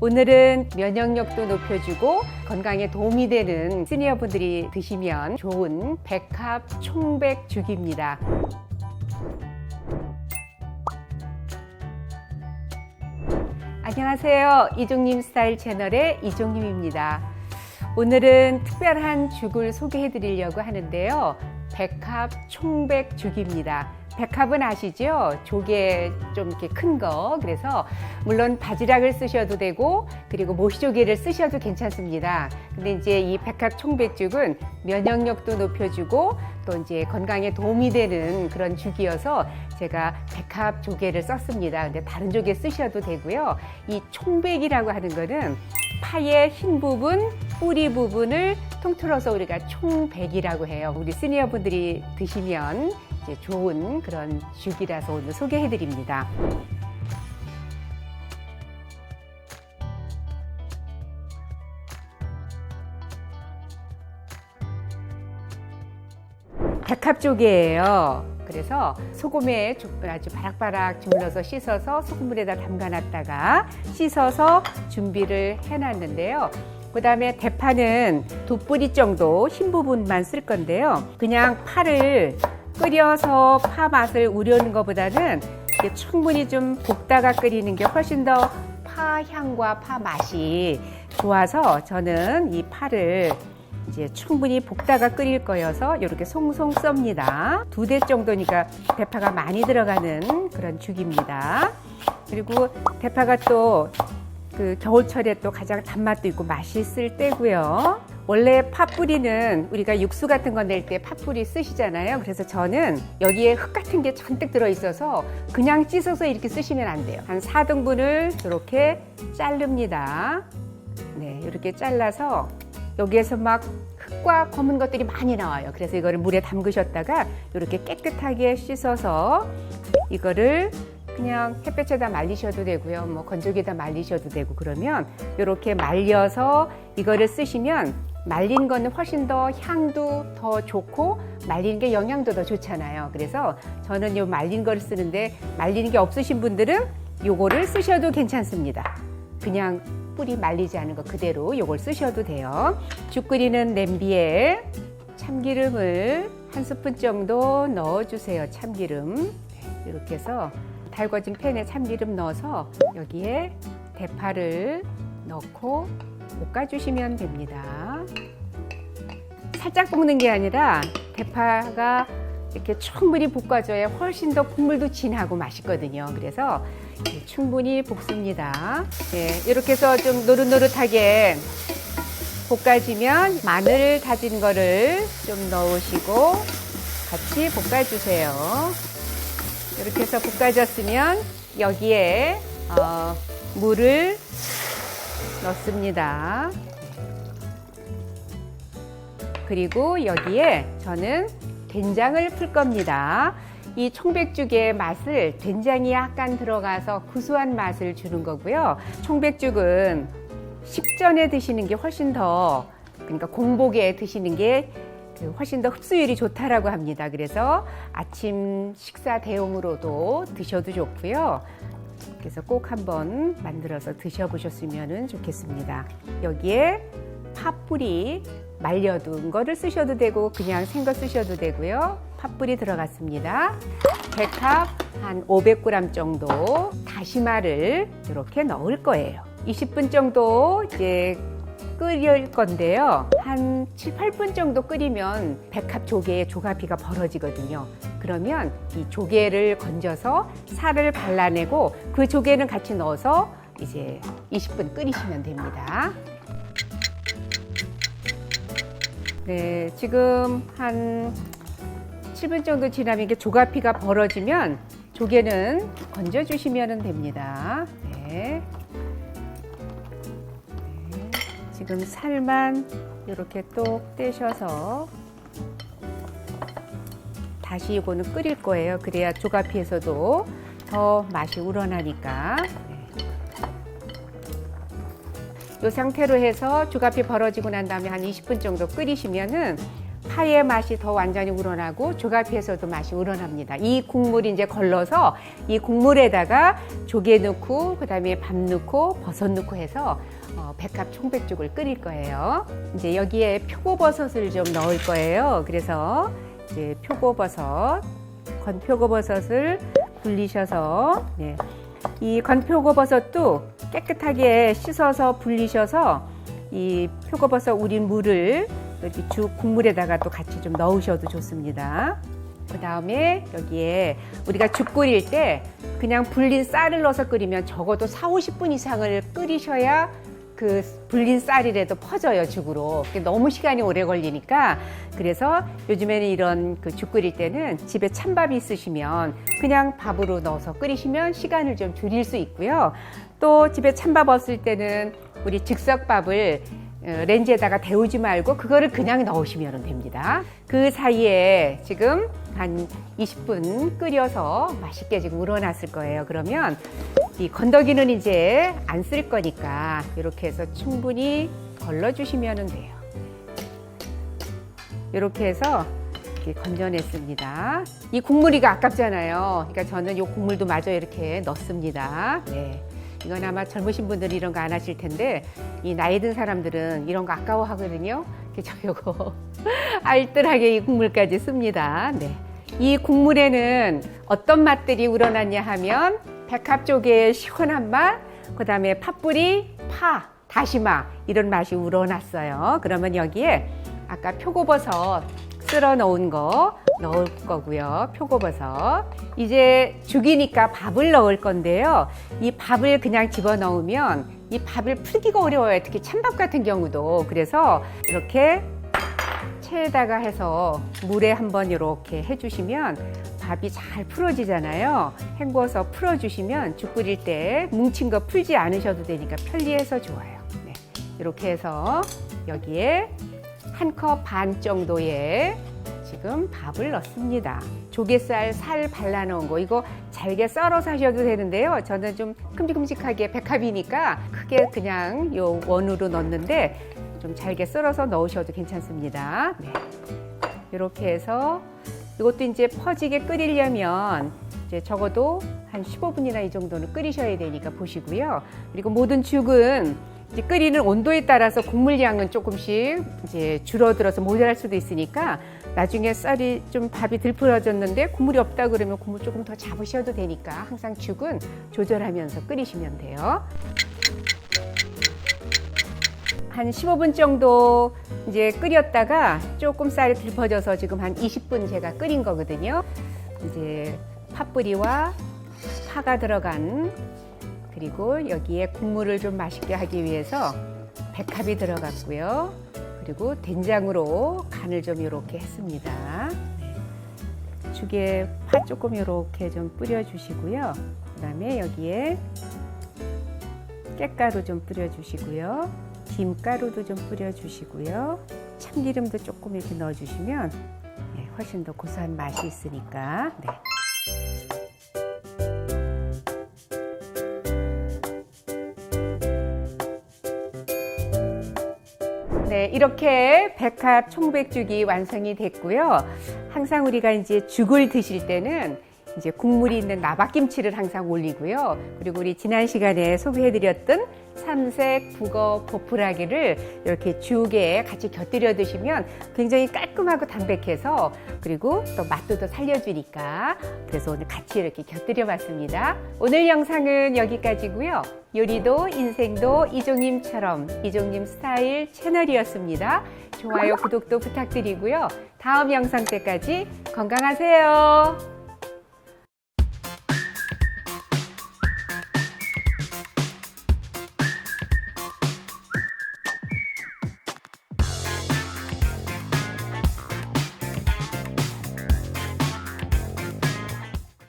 오늘은 면역력도 높여주고 건강에 도움이 되는 시니어분들이 드시면 좋은 백합 총백죽입니다. 안녕하세요. 이종님 스타일 채널의 이종님입니다. 오늘은 특별한 죽을 소개해 드리려고 하는데요. 백합 총백죽입니다. 백합은 아시죠? 조개 좀 이렇게 큰 거. 그래서 물론 바지락을 쓰셔도 되고 그리고 모시조개를 쓰셔도 괜찮습니다. 근데 이제 이 백합 총백죽은 면역력도 높여주고 또 이제 건강에 도움이 되는 그런 죽이어서 제가 백합 조개를 썼습니다. 근데 다른 조개 쓰셔도 되고요. 이 총백이라고 하는 거는 파의 흰 부분, 뿌리 부분을 통틀어서 우리가 총백이라고 해요. 우리 시니어 분들이 드시면 이제 좋은 그런 죽이라서 오늘 소개해 드립니다. 백합조개예요. 그래서 소금에 조- 아주 바락바락 주물러서 씻어서 소금물에다 담가놨다가 씻어서 준비를 해놨는데요. 그 다음에 대파는 두 뿌리 정도 흰 부분만 쓸 건데요. 그냥 파를 끓여서 파 맛을 우려는 것보다는 충분히 좀 볶다가 끓이는 게 훨씬 더 파 향과 파 맛이 좋아서 저는 이 파를 이제 충분히 볶다가 끓일 거여서 이렇게 송송 썹니다. 두 대 정도니까 대파가 많이 들어가는 그런 죽입니다. 그리고 대파가 또 그 겨울철에 또 가장 단맛도 있고 맛있을 때고요. 원래 팥뿌리는 우리가 육수 같은 거 낼 때 팥뿌리 쓰시잖아요. 그래서 저는 여기에 흙 같은 게 잔뜩 들어 있어서 그냥 찢어서 이렇게 쓰시면 안 돼요. 한 4등분을 이렇게 자릅니다. 네, 이렇게 잘라서 여기에서 막 흙과 검은 것들이 많이 나와요. 그래서 이거를 물에 담그셨다가 이렇게 깨끗하게 씻어서 이거를 그냥 햇볕에다 말리셔도 되고요. 뭐 건조기에다 말리셔도 되고 그러면 이렇게 말려서 이거를 쓰시면 말린 거는 훨씬 더 향도 더 좋고 말리는 게 영양도 더 좋잖아요. 그래서 저는 요 말린 거를 쓰는데 말리는 게 없으신 분들은 요거를 쓰셔도 괜찮습니다. 그냥 뿌리 말리지 않은 거 그대로 요걸 쓰셔도 돼요. 죽 끓이는 냄비에 참기름을 한 스푼 정도 넣어주세요. 참기름. 네, 이렇게 해서 달궈진 팬에 참기름 넣어서 여기에 대파를 넣고 볶아주시면 됩니다. 살짝 볶는 게 아니라 대파가 이렇게 충분히 볶아줘야 훨씬 더 국물도 진하고 맛있거든요. 그래서 네, 충분히 볶습니다. 네, 이렇게 해서 좀 노릇노릇하게 볶아지면 마늘 다진 거를 좀 넣으시고 같이 볶아주세요. 이렇게 해서 볶아졌으면 여기에 어, 물을 넣습니다. 그리고 여기에 저는 된장을 풀 겁니다. 이 총백죽의 맛을 된장이 약간 들어가서 구수한 맛을 주는 거고요. 총백죽은 식전에 드시는 게 훨씬 더 그러니까 공복에 드시는 게그 훨씬 더 흡수율이 좋다라고 합니다. 그래서 아침 식사 대용으로도 드셔도 좋고요. 그래서 꼭 한번 만들어서 드셔보셨으면 좋겠습니다. 여기에 팥뿌리 말려둔 거를 쓰셔도 되고 그냥 생거 쓰셔도 되고요. 팥뿌리 들어갔습니다. 백합 한 500g 정도 다시마를 이렇게 넣을 거예요. 20분 정도 이제 끓일 건데요. 한 7, 8분 정도 끓이면 백합 조개의 조가피가 벌어지거든요. 그러면 이 조개를 건져서 살을 발라내고 그 조개는 같이 넣어서 이제 20분 끓이시면 됩니다. 네, 지금 한 7분 정도 지나면 이게 조가피가 벌어지면 조개는 건져주시면 됩니다. 네. 네, 지금 살만 이렇게 똑 떼셔서 다시 이거는 끓일 거예요. 그래야 조가피에서도 더 맛이 우러나니까. 네. 이 상태로 해서 조가피 벌어지고 난 다음에 한 20분 정도 끓이시면은 파의 맛이 더 완전히 우러나고 조가피에서도 맛이 우러납니다. 이 국물이 이제 걸러서 이 국물에다가 조개 넣고 그다음에 밥 넣고 버섯 넣고 해서 어, 백합 총백죽을 끓일 거예요. 이제 여기에 표고버섯을 좀 넣을 거예요. 그래서 이제 표고버섯, 건표고버섯을 불리셔서 네. 이 건표고버섯도 깨끗하게 씻어서 불리셔서 이 표고버섯 우린 물을 이렇게 죽 국물에다가 또 같이 좀 넣으셔도 좋습니다. 그 다음에 여기에 우리가 죽 끓일 때 그냥 불린 쌀을 넣어서 끓이면 적어도 4, 50분 이상을 끓이셔야 그 불린 쌀이라도 퍼져요 죽으로. 너무 시간이 오래 걸리니까. 그래서 요즘에는 이런 그 죽 끓일 때는 집에 찬밥이 있으시면 그냥 밥으로 넣어서 끓이시면 시간을 좀 줄일 수 있고요 또 집에 찬밥 없을 때는 우리 즉석밥을 어, 렌즈에다가 데우지 말고 그거를 그냥 넣으시면 됩니다. 그 사이에 지금 한 20분 끓여서 맛있게 지금 우러났을 거예요. 그러면 이 건더기는 이제 안 쓸 거니까 이렇게 해서 충분히 걸러주시면 돼요. 이렇게 해서 이렇게 건져냈습니다. 이 국물이가 아깝잖아요. 그러니까 저는 이 국물도 마저 이렇게 넣습니다. 네. 이건 아마 젊으신 분들이 이런 거 안 하실 텐데 이 나이 든 사람들은 이런 거 아까워하거든요. 그래서 저 요거 알뜰하게 이 국물까지 씁니다. 네. 이 국물에는 어떤 맛들이 우러났냐 하면 백합 쪽의 시원한 맛, 그다음에 팥뿌리, 파, 다시마 이런 맛이 우러났어요. 그러면 여기에 아까 표고버섯 쓸어 넣은 거 넣을 거고요. 표고버섯. 이제 죽이니까 밥을 넣을 건데요. 이 밥을 그냥 집어 넣으면 이 밥을 풀기가 어려워요. 특히 찬밥 같은 경우도. 그래서 이렇게 체에다가 해서 물에 한번 이렇게 해주시면 밥이 잘 풀어지잖아요. 헹궈서 풀어주시면 죽 끓일 때 뭉친 거 풀지 않으셔도 되니까 편리해서 좋아요. 네. 이렇게 해서 여기에 한 컵 반 정도의 지금 밥을 넣습니다. 조개살 살 발라 놓은 거 이거 잘게 썰어서 하셔도 되는데요. 저는 좀 큼직큼직하게 백합이니까 크게 그냥 요 원으로 넣는데 좀 잘게 썰어서 넣으셔도 괜찮습니다. 네. 이렇게 해서 이것도 이제 퍼지게 끓이려면 이제 적어도 한 15분이나 이 정도는 끓이셔야 되니까 보시고요. 그리고 모든 죽은 이제 끓이는 온도에 따라서 국물 양은 조금씩 이제 줄어들어서 모자랄 수도 있으니까 나중에 쌀이 좀 밥이 들 풀어졌는데 국물이 없다 그러면 국물 조금 더 잡으셔도 되니까 항상 죽은 조절하면서 끓이시면 돼요. 한 15분 정도 이제 끓였다가 조금 쌀이 들퍼져서 지금 한 20분 제가 끓인 거거든요. 이제 팥뿌리와 파가 들어간 그리고 여기에 국물을 좀 맛있게 하기 위해서 백합이 들어갔고요. 그리고 된장으로 간을 좀 이렇게 했습니다. 네. 죽에 파 조금 이렇게 좀 뿌려주시고요. 그 다음에 여기에 깻가루 좀 뿌려주시고요. 김가루도 좀 뿌려주시고요. 참기름도 조금 이렇게 넣어주시면 네, 훨씬 더 고소한 맛이 있으니까. 네. 네, 이렇게 백합 총백죽이 완성이 됐고요. 항상 우리가 이제 죽을 드실 때는 이제 국물이 있는 나박김치를 항상 올리고요. 그리고 우리 지난 시간에 소개해드렸던 삼색 북어 보풀하기를 이렇게 죽에 같이 곁들여 드시면 굉장히 깔끔하고 담백해서 그리고 또 맛도 더 살려주니까 그래서 오늘 같이 이렇게 곁들여 봤습니다. 오늘 영상은 여기까지고요. 요리도 인생도 이종님처럼 이종님 스타일 채널이었습니다. 좋아요, 구독도 부탁드리고요. 다음 영상 때까지 건강하세요.